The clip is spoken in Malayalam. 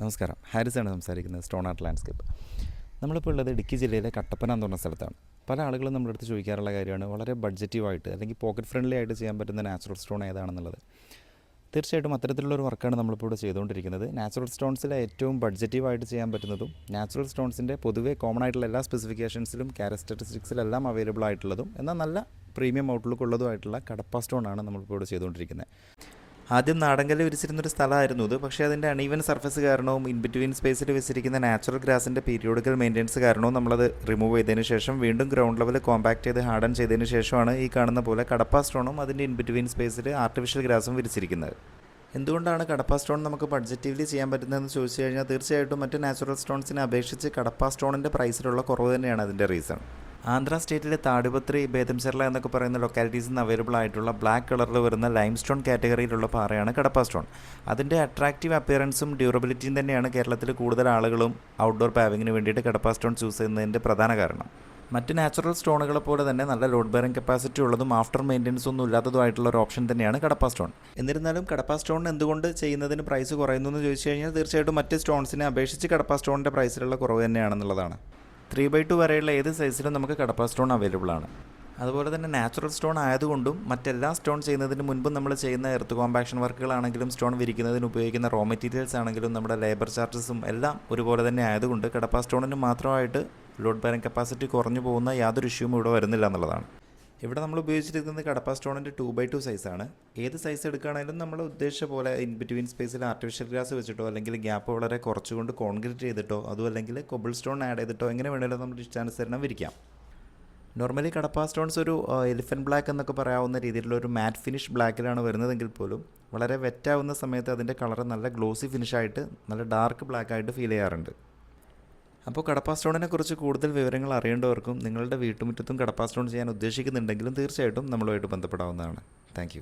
നമസ്കാരം. ഹാരിസാണ് സംസാരിക്കുന്നത് സ്റ്റോൺ ആർട്ട് ലാൻഡ്സ്കേപ്പ്. നമ്മളിപ്പോൾ ഉള്ളത് ഇടുക്കി ജില്ലയിലെ കട്ടപ്പന എന്ന് പറഞ്ഞ സ്ഥലത്താണ്. പല ആളുകളും നമ്മുടെ അടുത്ത് ചോദിക്കാറുള്ള കാര്യമാണ് വളരെ ബഡ്ജറ്റീവായിട്ട് അല്ലെങ്കിൽ പോക്കറ്റ് ഫ്രണ്ട്ലി ആയിട്ട് ചെയ്യാൻ പറ്റുന്ന നാച്ചുറൽ സ്റ്റോൺ ഏതാണെന്നുള്ളത്. തീർച്ചയായിട്ടും അത്തരത്തിലുള്ള ഒരു വർക്കാണ് നമ്മളിപ്പോൾ ഇവിടെ ചെയ്തുകൊണ്ടിരിക്കുന്നത്. നാച്ചുറൽ സ്റ്റോൺസിലെ ഏറ്റവും ബഡ്ജറ്റീവായിട്ട് ചെയ്യാൻ പറ്റുന്നതും നാച്ചുറൽ സ്റ്റോൺസിന്റെ പൊതുവേ കോമൺ ആയിട്ടുള്ള എല്ലാ സ്പെസിഫിക്കേഷൻസിലും ക്യാരക്ടറിസ്റ്റിക്സിലെല്ലാം അവൈലബിൾ ആയിട്ടുള്ളതും എന്നാൽ നല്ല പ്രീമിയം ഔട്ട്ലുക്ക് ഉള്ളതുമായിട്ടുള്ള കടപ്പ സ്റ്റോൺ ആണ് നമ്മളിപ്പോൾ ഇവിടെ ചെയ്തുകൊണ്ടിരിക്കുന്നത്. ആദ്യം നാടങ്കല്ല് വിരിച്ചിരുന്നൊരു സ്ഥലമായിരുന്നു ഇത് പക്ഷേ അതിന്റെ അണീവൻ സർഫസ് കാരണവും ഇൻ ബിറ്റ്വീൻ സ്പേസിൽ വെച്ചിരിക്കുന്ന നാച്ചുറൽ ഗ്രാസിന്റെ പീരിയോഡിക്കൽ മെയിന്റെനൻസ് കാരണവും നമ്മളത് റിമൂവ് ചെയ്തതിന് ശേഷം വീണ്ടും ഗ്രൗണ്ട് ലെവൽ കോമ്പാക്ട് ചെയ്ത് ഹാർഡൻ ചെയ്തതിന് ശേഷമാണ് ഈ കാണുന്ന പോലെ കടപ്പ സ്റ്റോണും അതിന്റെ ഇൻ ബിറ്റ്വീൻ സ്പേസിൽ ആർട്ടിഫിഷ്യൽ ഗ്രാസും വിരിച്ചിരിക്കുന്നത്. എന്തുകൊണ്ടാണ് കടപ്പ സ്റ്റോൺ നമുക്ക് ബഡ്ജറ്റീവ്ലി ചെയ്യാൻ പറ്റുന്നതെന്ന് ചോദിച്ചു കഴിഞ്ഞാൽ തീർച്ചയായിട്ടും മറ്റ് നാച്ചുറൽ സ്റ്റോൺസിനെ അപേക്ഷിച്ച് കടപ്പ സ്റ്റോണിന്റെ പ്രൈസിലുള്ള കുറവ് തന്നെയാണ് അതിന്റെ റീസൺ ആന്ധ്ര സ്റ്റേറ്റിലെ താടിപത്രി ബേദംചെർല എന്നൊക്കെ പറയുന്ന ലൊക്കാലിറ്റീസിൽ നിന്ന് അവൈലബിൾ ആയിട്ടുള്ള ബ്ലാക്ക് കളറിൽ വരുന്ന ലൈം സ്റ്റോൺ കാറ്റഗറിയിലുള്ള പാറയാണ് കടപ്പ സ്റ്റോൺ അതിന്റെ അട്രാക്റ്റീവ് അപ്പിയറൻസും ഡ്യൂറബിലിറ്റിയും തന്നെയാണ് കേരളത്തിൽ കൂടുതൽ ആളുകളും ഔട്ട്ഡോർ പാവിങ്ങിന് വേണ്ടിയിട്ട് കടപ്പ സ്റ്റോൺ ചൂസ് ചെയ്യുന്നതിന്റെ പ്രധാന കാരണം. മറ്റ് നാച്ചുറൽ സ്റ്റോണുകളെ പോലെ തന്നെ നല്ല ലോഡ് ബെയറിംഗ് കപ്പാസിറ്റി ഉള്ളതും ആഫ്റ്റർ മെയിന്റെനൻസ് ഒന്നും ഇല്ലാത്തതുമായിട്ടുള്ള ഒരു ഓപ്ഷൻ തന്നെയാണ് കടപ്പ സ്റ്റോൺ എന്നിരുന്നാലും കടപ്പ സ്റ്റോൺ എന്തുകൊണ്ട് ചെയ്യുന്നതിന് പ്രൈസ് കുറയുന്നു എന്ന് ചോദിച്ചു കഴിഞ്ഞാൽ തീർച്ചയായിട്ടും മറ്റ് സ്റ്റോൺസിനെ അപേക്ഷിച്ച് കടപ്പ സ്റ്റോണിന്റെ പ്രൈസിലുള്ള കുറവ് തന്നെയാണെന്നുള്ളതാണ്. ത്രീ ബൈ ടു വരെയുള്ള ഏത് സൈസിലും നമുക്ക് കടപ്പ സ്റ്റോൺ അവൈലബിൾ ആണ്. അതുപോലെ തന്നെ നാച്ചുറൽ സ്റ്റോൺ ആയതുകൊണ്ടും മറ്റെല്ലാ സ്റ്റോൺ ചെയ്യുന്നതിന് മുൻപ് നമ്മൾ ചെയ്യുന്ന എർത്ത് കോമ്പാക്ഷൻ വർക്കുകളാണെങ്കിലും സ്റ്റോൺ വിരിക്കുന്നതിന് ഉപയോഗിക്കുന്ന റോ മെറ്റീരിയൽസ് ആണെങ്കിലും നമ്മുടെ ലേബർ ചാർജസും എല്ലാം ഒരുപോലെ തന്നെ ആയതുകൊണ്ട് കടപ്പ സ്റ്റോണിന് മാത്രമായിട്ട് ലോഡ് ബെയറിംഗ് കപ്പാസിറ്റി കുറഞ്ഞു പോകുന്ന യാതൊരു ഇഷ്യൂവും ഇവിടെ വരുന്നില്ല എന്നുള്ളതാണ്. ഇവിടെ നമ്മൾ ഉപയോഗിച്ചിരിക്കുന്നത് കടപ്പ സ്റ്റോണിന്റെ ടു ബൈ ടു സൈസാണ് ഏത് സൈസ് എടുക്കുകയാണെങ്കിലും നമ്മൾ ഉദ്ദേശിച്ച പോലെ ഇൻ ബിറ്റ്വീൻ സ്പേസിൽ ആർട്ടിഫിഷ്യൽ ഗ്രാസ് വെച്ചിട്ടോ അല്ലെങ്കിൽ ഗ്യാപ്പ് വളരെ കുറച്ചുകൊണ്ട് കോൺക്രീറ്റ് ചെയ്തിട്ടോ അതും അല്ലെങ്കിൽ കൊബിൾ സ്റ്റോൺ ആഡ് ചെയ്തിട്ടോ എങ്ങനെ വേണമെങ്കിലും നമ്മൾ ഇഷ്ടാനുസരണം വിരിക്കാം. നോർമലി കടപ്പ സ്റ്റോൺസ് ഒരു എലിഫന്റ് ബ്ലാക്ക് എന്നൊക്കെ പറയാവുന്ന രീതിയിലുള്ള ഒരു മാറ്റ് ഫിനിഷ് ബ്ലാക്കിലാണ് വരുന്നതെങ്കിൽ പോലും വളരെ വെറ്റാവുന്ന സമയത്ത് അതിന്റെ കളർ നല്ല ഗ്ലോസി ഫിനിഷായിട്ട് നല്ല ഡാർക്ക് ബ്ലാക്കായിട്ട് ഫീൽ ചെയ്യാറുണ്ട്. അപ്പോൾ കടപ്പാ സ്റ്റോണിനെ കുറിച്ച് കൂടുതൽ വിവരങ്ങൾ അറിയേണ്ടവർക്കും നിങ്ങളുടെ വീട്ടുമുറ്റത്തും കടപ്പാ സ്റ്റോൺ ചെയ്യാൻ ഉദ്ദേശിക്കുന്നുണ്ടെങ്കിലും തീർച്ചയായിട്ടും നമ്മളുമായിട്ട് ബന്ധപ്പെടാവുന്നതാണ്. താങ്ക്